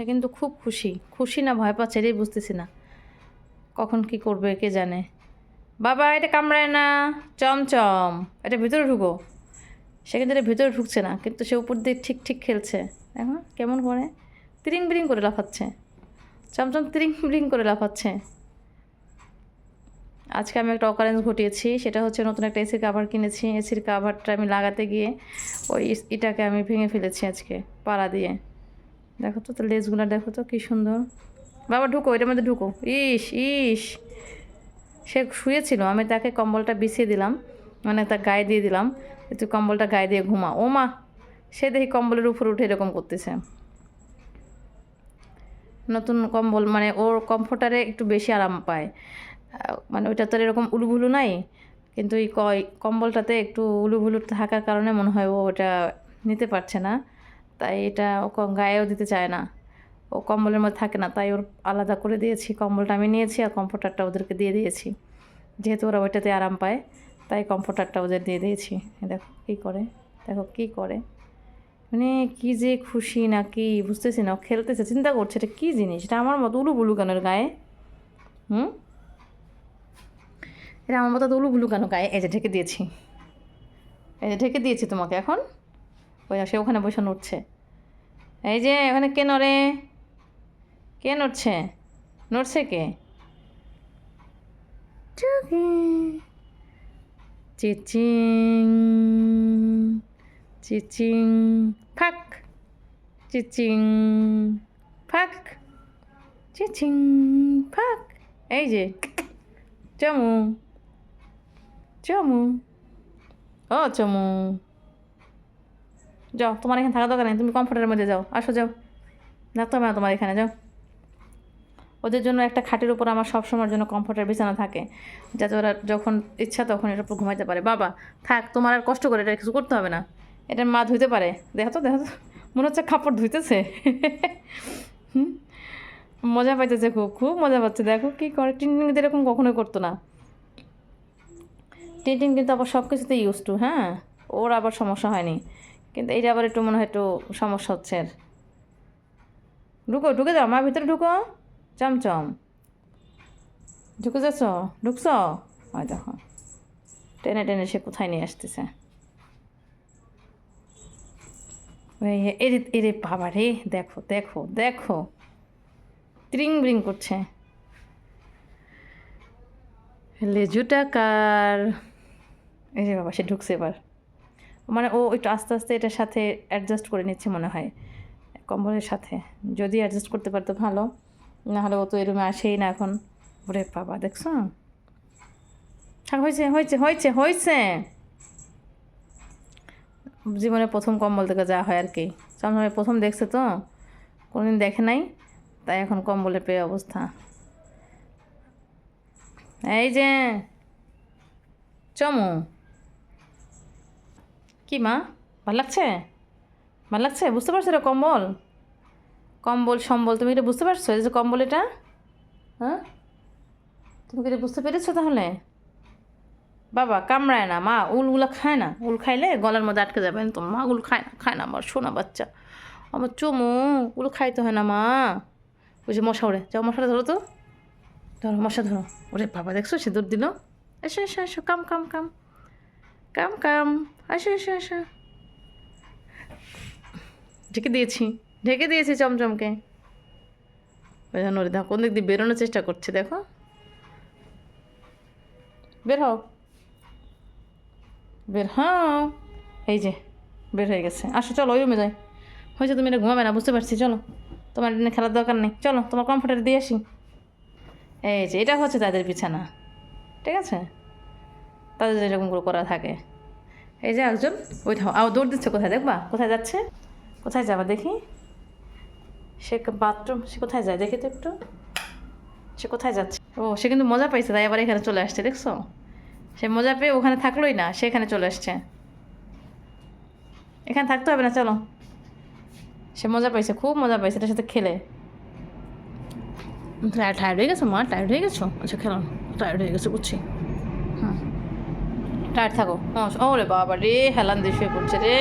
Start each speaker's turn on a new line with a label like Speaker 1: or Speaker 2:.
Speaker 1: সে কিন্তু খুব খুশি। খুশি না, ভয় পাচ্ছে, এটাই বুঝতেছি না। কখন কি করবে, কে জানে? বাবা, এটা কামড়ায় না। চমচম। এটা ভিতরে ঢুকো। সে কিন্তু এটা ভিতরে ঢুকছে না, কিন্তু সে উপর দিয়ে ঠিক ঠিক খেলছে। দেখো কেমন করে? তিরিং, বিরিং করে লাফাচ্ছে। চমচম তিরিং, বিরিং করে লাফাচ্ছে। আজকে আমি একটা অকারেন্স ঘটিয়েছি, সেটা হচ্ছে নতুন একটা এসির কাভার কিনেছি। এসির কাভারটা আমি লাগাতে গিয়ে ওই ইটাকে আমি ভেঙে ফেলেছি আজকে, পাড়া দিয়ে। দেখো তো লেজগুলো দেখো তো, কী সুন্দর। বাবা, ঢুকো, এটার মধ্যে ঢুকো। ইস ইস। সে শুয়েছিল, আমি তাকে কম্বলটা বিছিয়ে দিলাম মানে তার গায়ে দিয়ে দিলাম তুই কম্বলটা গায়ে দিয়ে ঘুমা ও মা, সে দেখি কম্বলের উপর উঠে এরকম করতেছে। নতুন কম্বল মানে ওর কমফোর্টারে একটু বেশি আরাম পায়। মানে ওইটা তো এরকম উলুভুলু নাই, কিন্তু এই কম্বলটাতে একটু উলুভুলু থাকার কারণে মনে হয় ও ওটা নিতে পারছে না। তাই এটা ও গায়েও দিতে চায় না। ও কম্বলের মধ্যে থাকে না, তাই ওর আলাদা করে দিয়েছি। কম্বলটা আমি নিয়েছি আর কমফোর্টারটা ওদেরকে দিয়ে দিয়েছি। যেহেতু ওরা ওইটাতে আরাম পায়, তাই কমফোর্টারটা ওদের দিয়ে দিয়েছি। দেখো কী করে, দেখো কী করে। মানে কী যে খুশি না কি বুঝতেছি না, ও খেলতেছে, চিন্তা করছে এটা কী জিনিস? এটা আমার মতো উলু বুলু কেন গায়ে? হুম? এটা আমার মতো উলু বুলু কেন গায়ে? এই যে ঢেকে দিয়েছি। এই যে ঢেকে দিয়েছি তোমাকে এখন। ওই সে ওখানে বসে নড়ছে। এই যে ওখানে কে নড়ে? কে নড়ছে? নড়ছে কে। চিচিং চিচিং ফাক। চিচিং ফাক। চিচিং ফাক। এই যে চমু। চমু। ও চমু। যাও, তোমার এখানে থাকা দরকার নেই, তুমি কমফোর্টের মধ্যে যাও, আসো যাও। থাকতে হবে না তোমার এখানে, যাও। ওদের জন্য একটা খাটের উপর আমার সব সময়ের জন্য কমফোর্টের বিছানা থাকে, যাতে ওরা যখন ইচ্ছা তখন উপর ঘুমাইতে পারে। বাবা, থাক, তোমার আর কষ্ট করে এটা কিছু করতে হবে না। এটা মা ধুইতে পারে। দেখো তো দেখো তো, মনে হচ্ছে কাপড় ধুইতেছে। হুম? মজা পাইতেছে খুব খুব মজা পাচ্ছে। দেখো কী করে, টিনটিন কিন্তু এরকম কখনোই করতো না। টিনটিন কিন্তু আবার সব কিছুতে ইউজ টু হ্যাঁ? ওর আবার সমস্যা হয়নি। কিন্তু এইটা আবার একটু মনে হয় একটু সমস্যা হচ্ছে ঢুকো, ঢুকে যাও আমার ভিতরে ঢুকো। চমচম। ঢুকে যাচ্ছ? ঢুকছ? ওই দেখো। টেনে টেনে সে কোথায় নিয়ে আসতেছে। এরে এরে বাবা রে, দেখো দেখো দেখো। ত্রিং ব্রিং করছে। লেজুটা কার এই যে বাবা, সে ঢুকছে এবার। মানে ও একটু আস্তে আস্তে এটার সাথে অ্যাডজাস্ট করে নিচ্ছে মনে হয়। কম্বলের সাথে। যদি অ্যাডজাস্ট করতে পারতো ভালো, নাহলে ও তো এরমে আসেই না এখন। ওরে বাবা, দেখছ? থাক হয়েছে হয়েছে হয়েছে হয়েছে। জীবনে প্রথম কম্বল থেকে যা হয় আর কি। সবসময় প্রথম দেখছে তো? কোনোদিন দেখে নাই? তাই এখন কম্বলে পেয়ে অবস্থা। এই যে, চমু। কি, মা? ভালো লাগছে? ভালো লাগছে? বুঝতে পারছ এটা কম্বল? কম্বল, সম্বল, তুমি এটা বুঝতে পারছ? এই যে কম্বল এটা? হ্যাঁ? তুমি কি এটা বুঝতে পেরেছ তাহলে? বাবা, কামড়ায় না, মা। উলগুলো খায় না? উল খাইলে গলার মধ্যে আটকে যাবে। তো মা উল খায় না খায় না আমার সোনা বাচ্চা। আমার চমু, উল খাইতে হয় না, মা। ওই যে মশা ওড়ে। যাও মশাটা ধরো তো। ধরো, মশা ধরো। ওরে বাবা, দেখছ? সে দূর দিল। এসো এসো এসো। কাম কাম কাম। কাম কাম। আসো এসো এসো ঢেকে দিয়েছি ঢেকে দিয়েছি চমচমকে। ওরে দেখো, কোন দিক দিয়ে বেরোনোর চেষ্টা করছে, দেখো। বের হও। বের হও। এই যে, বের হয়ে গেছে। আসো, চলো, ওই রুমে যাই। হয়েছে তুমি এটা ঘুমাবে না, বুঝতে পারছি, চলো। তোমার এটা খেলার দরকার নেই, চলো, তোমার কমফোর্টার দিয়ে আসি। এই যে, এটা হচ্ছে তাদের বিছানা, ঠিক আছে? তাদের এরকম করে করা থাকে। এই যে একজন ওইটা আও দৌড় দিচ্ছে, কোথায় দেখবা? কোথায় যাচ্ছে? কোথায় যাবা দেখি? সে বাথরুম, সে কোথায় যায়? দেখি তো একটু। সে কোথায় যাচ্ছে? ও, সে কিন্তু মজা পাইছে, তাই আবার এখানে চলে আসছে, দেখছ? সে মজা পেয়ে ওখানে থাকলোই না, সে এখানে চলে আসছে। এখানে থাকতে হবে না, চলো। সে মজা পাইছে, খুব মজা পাইছে, এটার সাথে খেলে। টায়ার্ড হয়ে গেছো, মা? টায়ার্ড হয়ে গেছো? আচ্ছা খেলো টায়ার্ড হয়ে গেছে, বুঝছি। টায়ার্ড থাকো। ও বাবা রে হেলান দিয়ে শুয়ে পড়ছে রে।